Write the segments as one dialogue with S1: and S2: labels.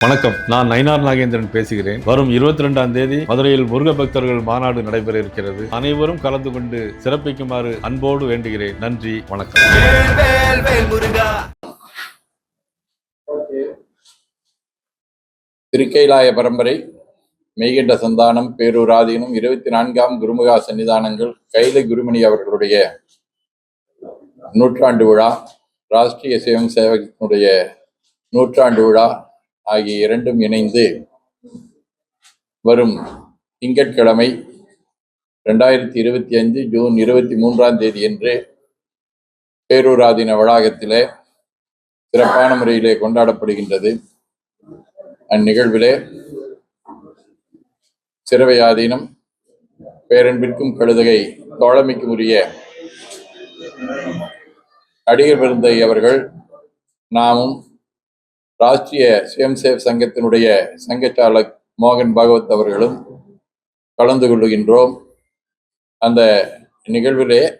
S1: வணக்கம். நான் நயினார் நாகேந்திரன் பேசுகிறேன். வரும் இருபத்தி ரெண்டாம் தேதி மதுரையில் முருக பக்தர்கள் மாநாடு நடைபெற இருக்கிறது அனைவரும் கலந்து கொண்டு சிறப்பிக்குமாறு அன்போடு வேண்டுகிறேன். நன்றி வணக்கம்.
S2: திருக்கைலாய பரம்பரை மெய்கண்ட சந்தானம் பேரூராதீனம் இருபத்தி நான்காம் குருமுகா சன்னிதானங்கள் கைலை குருமணி அவர்களுடைய நூற்றாண்டு விழா ராஷ்டிரிய சேவம் சேவகத்தினுடைய நூற்றாண்டு விழா ஆகிய இரண்டும் இணைந்து வரும் திங்கட்கிழமை ரெண்டாயிரத்தி இருபத்தி அஞ்சு ஜூன் இருபத்தி மூன்றாம் தேதி என்று பேரூராதீன வளாகத்திலே சிறப்பான முறையிலே கொண்டாடப்படுகின்றது. அந்நிகழ்விலே சிறவையாதீனம் பேரன்பிற்கும் கழுதகை தோழமைக்கும் உரிய நடிகர் விருந்தை அவர்கள் நாமும் ராஷ்டிரிய சுயம்சேவ் சங்கத்தினுடைய சங்கச்சாலக் மோகன் பாகவத் அவர்களும் கலந்து கொள்ளுகின்றோம். அந்த நிகழ்விலே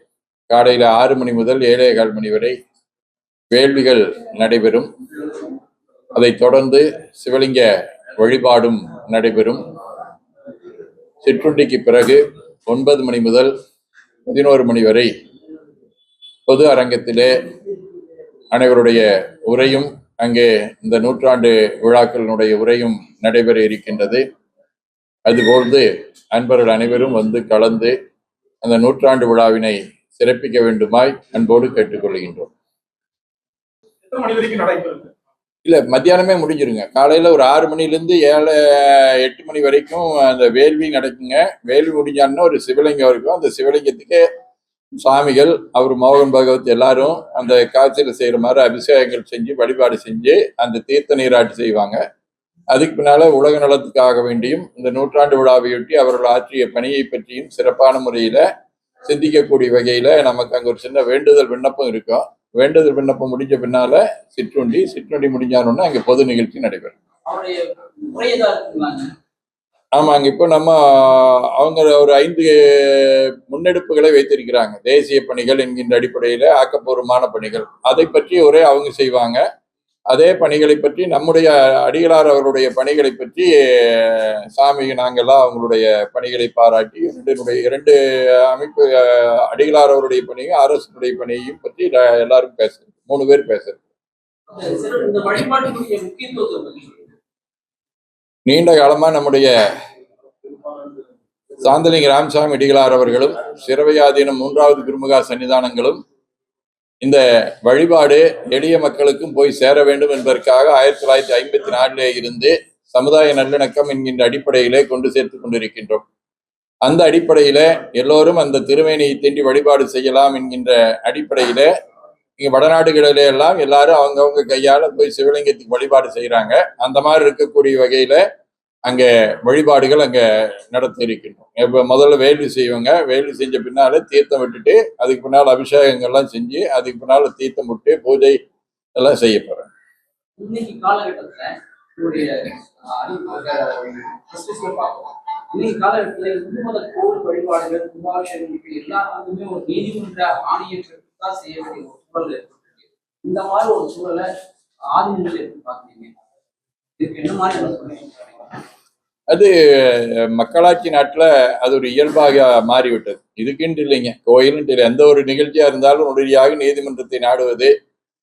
S2: காலையில் ஆறு மணி முதல் ஏழே கால் மணி வரை வேள்விகள் நடைபெறும். அதைத் தொடர்ந்து சிவலிங்க வழிபாடும் நடைபெறும். சிற்றுண்டிக்கு பிறகு ஒன்பது மணி முதல் பதினோரு மணி வரை பொது அரங்கத்திலே அனைவருடைய உரையும் அங்கே இந்த நூற்றாண்டு விழாக்களினுடைய உரையும் நடைபெற இருக்கின்றது. அதுபோன்று அன்பர்கள் அனைவரும் வந்து கலந்து அந்த நூற்றாண்டு விழாவினை சிறப்பிக்க வேண்டுமாய் அன்போடு கேட்டுக்கொள்கின்றோம். இல்ல மத்தியானமே முடிஞ்சிருங்க. காலையில ஒரு ஆறு மணில இருந்து ஏழு எட்டு மணி வரைக்கும் அந்த வேள்வி நடக்குங்க. வேள்வி முடிஞ்சான்னா ஒரு சிவலிங்கம் இருக்கும். அந்த சிவலிங்கத்துக்கு சுவாமிகள் அவர் மோகன் பகவத் எல்லாரும் அந்த காட்சியில் செய்கிற மாதிரி அபிஷேகங்கள் செஞ்சு வழிபாடு செஞ்சு அந்த தீர்த்த நீராட்டு செய்வாங்க. அதுக்கு பின்னால உலக நலத்துக்காக வேண்டியும் இந்த நூற்றாண்டு விழாவையொட்டி அவர்கள் ஆற்றிய பணியை பற்றியும் சிறப்பான முறையில சிந்திக்கக்கூடிய வகையில நமக்கு அங்கே ஒரு சின்ன வேண்டுதல் விண்ணப்பம் இருக்கும். வேண்டுதல் விண்ணப்பம் முடிஞ்ச பின்னால சிற்றுண்டி சிற்றுண்டி முடிஞ்சானோன்னா அங்கே பொது நிகழ்ச்சி நடைபெறும். ஆமாங்க இப்போ நம்ம அவங்க ஒரு ஐந்து முன்னெடுப்புகளை வைத்திருக்கிறாங்க. தேசிய பணிகள் என்கின்ற அடிப்படையில ஆக்கப்பூர்வமான பணிகள். அதை பற்றி ஒரே அவங்க செய்வாங்க. அதே பணிகளை பற்றி நம்முடைய அடிகளார் அவருடைய பணிகளை பற்றி சாமி நாங்கள்லாம் அவங்களுடைய பணிகளை பாராட்டி இரண்டினுடைய இரண்டு அமைப்பு அடிகளார் அவருடைய பணியும் அரசுடைய பணியையும் பற்றி எல்லாரும் பேசுறோம் மூணு பேர் பேசுறோம்
S3: இந்த சிறு- இந்த வழிபாட்டுக்குரிய முக்கியத்துவத்தை பத்தி சொல்லுங்க.
S2: நீண்ட காலமா நம்முடைய சாந்தலிங்க ராமசாமி அடிகளார் அவர்களும் சிறவையாதீனம் மூன்றாவது குருமுகா சன்னிதானங்களும் இந்த வழிபாடு எளிய மக்களுக்கும் போய் சேர வேண்டும் என்பதற்காக ஆயிரத்தி தொள்ளாயிரத்தி ஐம்பத்தி நாலிலே இருந்து சமுதாய நல்லிணக்கம் என்கின்ற அடிப்படையிலே கொண்டு சேர்த்து கொண்டிருக்கின்றோம். அந்த அடிப்படையில எல்லோரும் அந்த திருமேனியை தீண்டி வழிபாடு செய்யலாம் என்கின்ற அடிப்படையில இங்கே வடநாடுகளிலே எல்லாம் எல்லாரும் அவங்கவுங்க கையால போய் சிவலிங்கத்துக்கு வழிபாடு செய்கிறாங்க அந்த மாதிரி இருக்கக்கூடிய வகையில அங்கே வழிபாடுகள் அங்கே நடத்த இருக்கின்றோம். முதல்ல வேலி செய்வாங்க வேலி செஞ்ச பின்னால் தீர்த்தம் விட்டுட்டு அதுக்கு பின்னால் அபிஷேகங்கள்லாம் செஞ்சு அதுக்கு பின்னால் தீர்த்தம் விட்டு பூஜை எல்லாம் செய்ய போறாங்க.
S3: இன்னைக்கு காலகட்டத்தில் இந்து மத கோவில் வழிபாடுகள் கும்பாபிஷேகம் எல்லாத்துக்குமே ஒரு நீதிமன்ற செய்ய வேண்டிய ஒரு சூழல் இந்த மாதிரி ஒரு சூழலை ஆதினங்கள் எப்படி இதுக்கு என்ன மாதிரி என்ன
S2: அது மக்களாட்சி நாட்டில் அது ஒரு இயல்பாக மாறிவிட்டது. இதுக்குன்ட்டு இல்லைங்க. கோயிலுன்ட்டு இல்லை. எந்த ஒரு நிகழ்ச்சியாக இருந்தாலும் உடனடியாக நீதிமன்றத்தை நாடுவது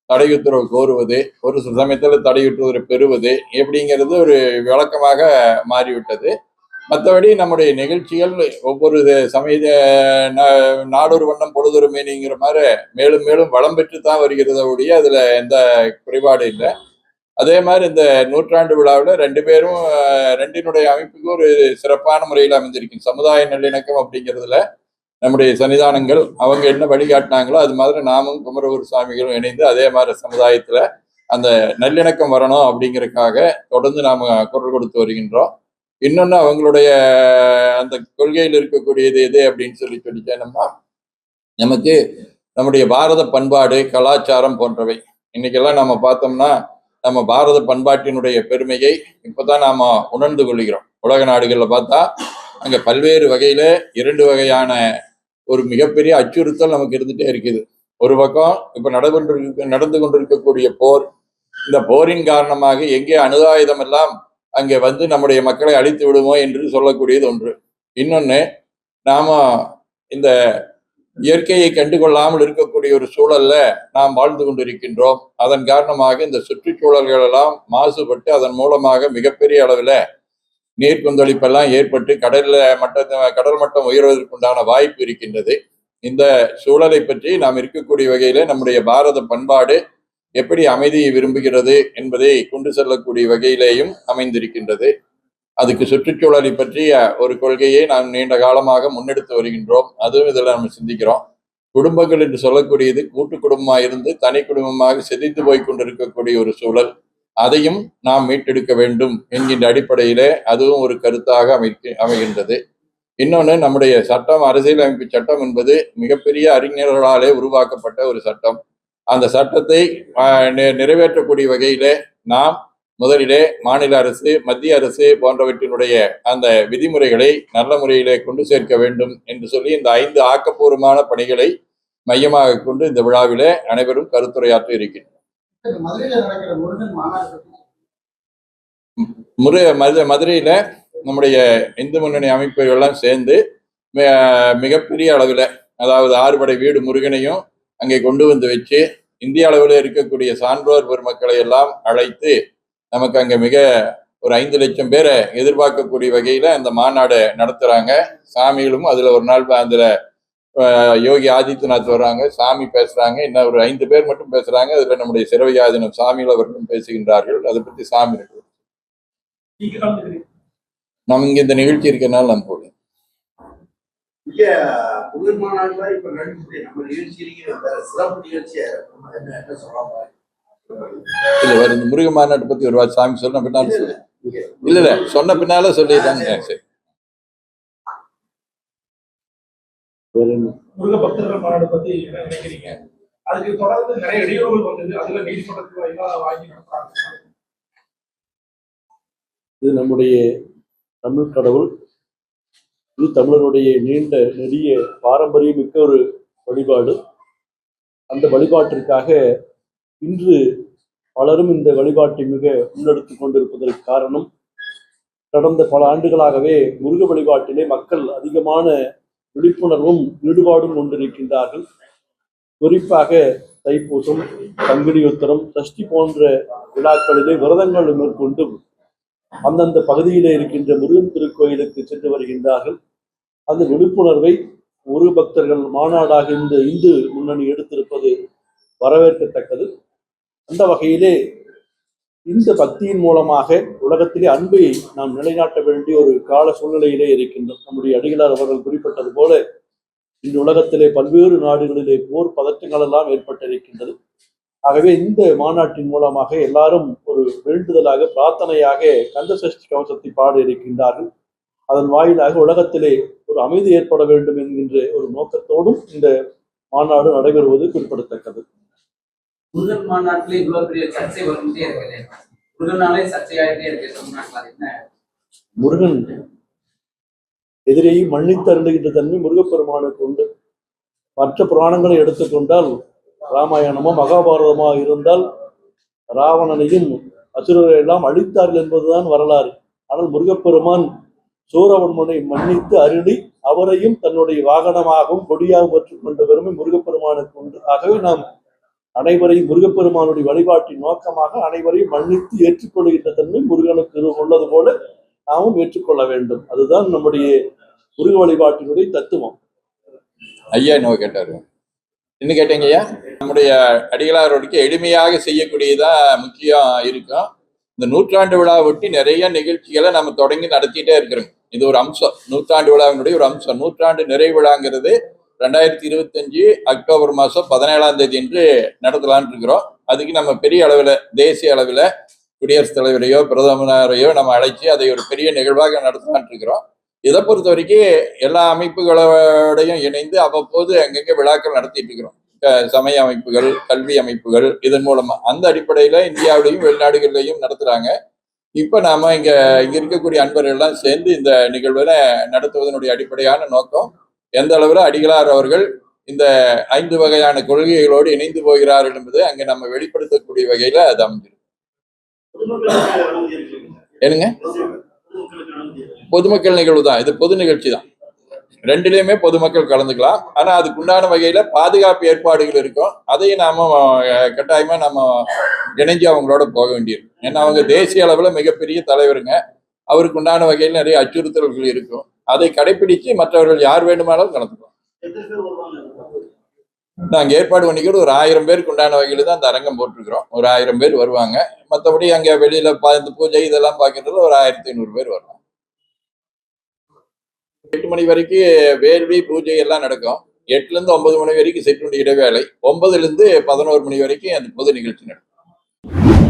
S2: தடை உத்தரவு கோருவது ஒரு சில சமயத்தில் தடை உத்தரவு பெறுவது எப்படிங்கிறது ஒரு விளக்கமாக மாறிவிட்டது. மற்றபடி நம்முடைய நிகழ்ச்சிகள் ஒவ்வொரு சமய நா- நாடொரு வண்ணம் பொழுதொரு மீனிங்கிற மாதிரி மேலும் மேலும் வளம் பெற்று தான் வருகிறத ஒழிய அதில் எந்த குறைபாடு இல்லை. அதே மாதிரி இந்த நூற்றாண்டு விழாவில் ரெண்டு பேரும் ரெண்டினுடைய அமைப்புக்கு ஒரு சிறப்பான முறையில் அமைஞ்சிருக்கும் சமுதாய நல்லிணக்கம் அப்படிங்கிறதுல நம்முடைய சன்னிதானங்கள் அவங்க என்ன வழிகாட்டினாங்களோ அது மாதிரி நாமும் குமரகுரு சுவாமிகளும் இணைந்து அதே மாதிரி சமுதாயத்தில் அந்த நல்லிணக்கம் வரணும் அப்படிங்கிறதுக்காக தொடர்ந்து நாம் குரல் கொடுத்து வருகின்றோம். இன்னொன்று அவங்களுடைய அந்த கொள்கையில் இருக்கக்கூடியது எது அப்படின்னு சொல்லி சொல்லிட்டேனோம்னா நமக்கு நம்முடைய பாரத பண்பாடு கலாச்சாரம் போன்றவை. இன்னைக்கெல்லாம் நம்ம பார்த்தோம்னா நம்ம பாரத பண்பாட்டினுடைய பெருமையை இப்போதான் நாம உணர்ந்து கொள்கிறோம். உலக நாடுகளில் பார்த்தா அங்கே பல்வேறு வகையில இரண்டு வகையான ஒரு மிகப்பெரிய அச்சுறுத்தல் நமக்கு இருந்துட்டே இருக்குது. ஒரு பக்கம் இப்போ நடந்து நடந்து கொண்டிருக்கக்கூடிய போர் இந்த போரின் காரணமாக எங்கே அணுதாயுதம் எல்லாம் அங்கே வந்து நம்முடைய மக்களை அழித்து விடுமோ என்று சொல்லக்கூடியது ஒன்று. இன்னொன்று நாம இந்த இயற்கையை கண்டுகொள்ளாமல் இருக்கக்கூடிய ஒரு சூழல்ல நாம் வாழ்ந்து கொண்டிருக்கின்றோம். அதன் காரணமாக இந்த சுற்றுச்சூழல்கள் எல்லாம் மாசுபட்டு அதன் மூலமாக மிகப்பெரிய அளவில் நீர் கொந்தளிப்பெல்லாம் ஏற்பட்டு கடல்ல மட்ட கடல் மட்டம் உயர்வதற்குண்டான வாய்ப்பு இருக்கின்றது. இந்த சூழலை பற்றி நாம் இருக்கக்கூடிய வகையில நம்முடைய பாரத பண்பாடு எப்படி அமைதியை விரும்புகிறது என்பதை கொண்டு செல்லக்கூடிய வகையிலேயும் அமைந்திருக்கின்றது. அதுக்கு சுற்றுச்சூழலை பற்றிய ஒரு கொள்கையை நாம் நீண்ட காலமாக முன்னெடுத்து வருகின்றோம். அதுவும் இதில் நம்ம சிந்திக்கிறோம். குடும்பங்கள் என்று சொல்லக்கூடியது கூட்டு குடும்பமாக இருந்து தனி குடும்பமாக சிதைந்து போய் கொண்டிருக்கக்கூடிய ஒரு சூழல். அதையும் நாம் மீட்டெடுக்க வேண்டும் என்கின்ற அடிப்படையிலே அதுவும் ஒரு கருத்தாக அமைக்க அமைகின்றது. இன்னொன்று நம்முடைய சட்டம் அரசியலமைப்பு சட்டம் என்பது மிகப்பெரிய அறிஞர்களாலே உருவாக்கப்பட்ட ஒரு சட்டம். அந்த சட்டத்தை நிறைவேற்றக்கூடிய வகையிலே நாம் முதலிலே மாநில அரசு மத்திய அரசு போன்றவற்றினுடைய அந்த விதிமுறைகளை நல்ல முறையிலே கொண்டு சேர்க்க வேண்டும் என்று சொல்லி இந்த ஐந்து ஆக்கப்பூர்வமான பணிகளை மையமாக கொண்டு இந்த விழாவிலே அனைவரும் கருத்துரையாற்ற இருக்கின்றனர்.
S4: மதுரையில
S2: நம்முடைய இந்து முன்னணி அமைப்புகள் எல்லாம் சேர்ந்து மிகப்பெரிய அளவில் அதாவது ஆறுபடை வீடு முருகனையும் அங்கே கொண்டு வந்து வச்சு இந்திய அளவில் இருக்கக்கூடிய சான்றோர் பெருமக்களை எல்லாம் அழைத்து நமக்கு அங்கே மிக ஒரு ஐந்து லட்சம் பேரை எதிர்பார்க்கக்கூடிய வகையில் அந்த மாநாடை நடத்துகிறாங்க சாமிகளும் அதில் ஒரு நாள் அதில் யோகி ஆதித்யநாத் வர்றாங்க. சாமி பேசுகிறாங்க இன்னும் ஒரு ஐந்து பேர் மட்டும் பேசுகிறாங்க அதில் நம்முடைய சிறவியாதினம் சாமிகள் அவர்களும் பேசுகின்றார்கள். அதை பற்றி சாமி நம்ம இங்கே இந்த நிகழ்ச்சி இருக்கிறனால நான்
S4: போடுவோம் இப்ப நடக்கக்கூடிய நம்ம நிகழ்ச்சியிலேயே சிறப்பு நிகழ்ச்சியா என்ன என்ன
S2: இல்ல வேற இந்த முருக மாநாட்டை பத்தி ஒரு சாமி சொன்ன பின்னால சொல்லு. இல்ல இல்ல சொன்ன பின்னால சொல்லிட்டாங்க. சரி.
S5: முருக பக்தர்கள் மாநாடு பத்தி என்ன நினைக்கிறீங்க? அதுக்கு தொடர்ந்து நிறைய இடையூறுகள் வந்தது. அதுல நீதிமன்றத்துல வாங்கி நடத்துறாங்க
S6: இது நம்முடைய தமிழ் கடவுள். இது தமிழருடைய நீண்ட நெடிய பாரம்பரியம் மிக்க ஒரு வழிபாடு. அந்த வழிபாட்டிற்காக இன்று பலரும் இந்த வழிபாட்டை மிக முன்னெடுத்து கொண்டிருப்பதற்கு காரணம் கடந்த பல ஆண்டுகளாகவே முருக வழிபாட்டிலே மக்கள் அதிகமான விழிப்புணர்வும் ஈடுபாடும் கொண்டிருக்கின்றார்கள் குறிப்பாக தைப்பூசம் பங்குனி உத்தரம் சஷ்டி போன்ற விழாக்களிலே விரதங்கள் மேற்கொண்டும் அந்தந்த பகுதியிலே இருக்கின்ற முருகன் திருக்கோயிலுக்கு சென்று வருகின்றார்கள். அந்த விழிப்புணர்வை ஒரு பக்தர்கள் மாநாடாக இந்த இந்து முன்னணி எடுத்திருப்பது வரவேற்கத்தக்கது. அந்த வகையிலே இந்த பக்தியின் மூலமாக உலகத்திலே அன்பை நாம் நிலைநாட்ட வேண்டிய ஒரு கால சூழ்நிலையிலே இருக்கின்றோம். நம்முடைய அடிகளார் அவர்கள் குறிப்பிட்டது போல இந்த உலகத்திலே பல்வேறு நாடுகளிலே போர் பதற்றங்கள் எல்லாம் ஏற்பட்டிருக்கின்றது. ஆகவே இந்த மாநாட்டின் மூலமாக எல்லாரும் ஒரு வேண்டுதலாக பிரார்த்தனையாக கந்த சஷ்டி கவசத்தை பாட இருக்கின்றார்கள். அதன் வாயிலாக உலகத்திலே ஒரு அமைதி ஏற்பட வேண்டும் என்கின்ற ஒரு நோக்கத்தோடும் இந்த மாநாடு நடைபெறுவது குறிப்பிடத்தக்கது.
S3: முருகன் மாநாட்டில் இவ்வளவு பெரிய சர்ச்சை வந்துட்டே இருக்குது முருகனாலே சர்ச்சையாயிட்டே இருக்கு தமிழ்நாட்டில் என்ன?
S6: முருகன் எதிரியை மன்னித்தருளுகின்ற தன்மை முருகப்பெருமானுக்கு உண்டு. மற்ற புராணங்களை எடுத்துக்கொண்டால் ராமாயணமோ மகாபாரதமோ இருந்தால் ராவணனையும் அசுரரை எல்லாம் அழித்தார்கள் என்பதுதான் வரலாறு. ஆனால் முருகப்பெருமான் சூரவன்மனை மன்னித்து அருளி அவரையும் தன்னுடைய வாகனமாகவும் கொடியாகவும் ஏற்றுக்கொண்ட பெருமை முருகப்பெருமானுக்கு உண்டு. ஆகவே நாம் அனைவரையும் முருகப்பெருமானுடைய வழிபாட்டின் நோக்கமாக அனைவரையும் மன்னித்து ஏற்றுக்கொள்கின்ற தன்மை முருகனுக்கு உள்ளது போல நாமும் ஏற்றுக்கொள்ள வேண்டும். அதுதான் நம்முடைய முருக வழிபாட்டினுடைய தத்துவம்.
S2: ஐயா என்ன கேட்டாரு. என்ன கேட்டீங்க ஐயா? நம்முடைய அடிகளாரோடுக்கு எளிமையாக செய்யக்கூடியதா முக்கியம் இருக்கும். இந்த நூற்றாண்டு விழா ஒட்டி நிறைய நிகழ்ச்சிகளை நம்ம தொடங்கி நடத்திட்டே இருக்கிறோம். இது ஒரு அம்சம். நூற்றாண்டு விழாவினுடைய ஒரு அம்சம். நூற்றாண்டு நிறைவு விழாங்கிறது ரெண்டாயிரத்தி இருபத்தஞ்சு அக்டோபர் மாதம் பதினேழாம் தேதி என்று நடத்தலான் இருக்கிறோம். அதுக்கு நம்ம பெரிய அளவில் தேசிய அளவில் குடியரசுத் தலைவரையோ பிரதமரையோ நம்ம அழைச்சி அதை ஒரு பெரிய நிகழ்வாக நடத்தலான் இருக்கிறோம். இதை பொறுத்த வரைக்கும் எல்லா அமைப்புகளோடையும் இணைந்து அவ்வப்போது அங்கங்கே விழாக்கள் நடத்திட்டு இருக்கிறோம். சமய அமைப்புகள் கல்வி அமைப்புகள் இதன் மூலமா. அந்த அடிப்படையில இந்தியாவிலையும் வெளிநாடுகள்லையும் நடத்துறாங்க. இப்ப நாம இங்க இங்க இருக்கக்கூடிய அன்பர்கள் எல்லாம் சேர்ந்து இந்த நிகழ்வுல நடத்துவதனுடைய அடிப்படையான நோக்கம் எந்த அளவில் அடிகளார் அவர்கள் இந்த ஐந்து வகையான கொள்கைகளோடு இணைந்து போகிறார்கள் என்பது அங்கே நம்ம வெளிப்படுத்தக்கூடிய வகையில அது அமைஞ்சிருக்கு. என்னங்க? பொதுமக்கள் நிகழ்வு தான். இது பொது நிகழ்ச்சி தான். ரெண்டுலேயுமே பொதுமக்கள் கலந்துக்கலாம். ஆனா அதுக்குண்டான வகையில பாதுகாப்பு ஏற்பாடுகள் இருக்கும். அதையும் நாம கட்டாயமா நம்ம இணைஞ்சு அவங்களோட போக வேண்டியிருக்கும். ஏன்னா அவங்க தேசிய அளவுல மிகப்பெரிய தலைவருங்க. அவருக்கு உண்டான வகையில் நிறைய அச்சுறுத்தல்கள் இருக்கும். அதை கடைபிடிச்சு மற்றவர்கள் யார் வேண்டுமானாலும் கலந்துக்கலாம் நாங்கள் ஏற்பாடு பண்ணிக்கிட்டு ஒரு ஆயிரம் பேருக்கு உண்டான வகையில் தான் அந்த அரங்கம் போட்டிருக்கிறோம். ஒரு ஆயிரம் பேர் வருவாங்க. மற்றபடி அங்கே வெளியில் பா- இந்த பூஜை இதெல்லாம் பார்க்கறதுல ஒரு ஆயிரத்தி ஐநூறு பேர் வருவாங்க. எட்டு மணி வரைக்கும் வேள்வி பூஜை எல்லாம் நடக்கும். எட்டுலேருந்து ஒன்பது மணி வரைக்கும் சிற்றுண்டி இடைவேளை. ஒன்பதுலேருந்து பதினோரு மணி வரைக்கும் அந்த பொது நிகழ்ச்சி நடக்கும்.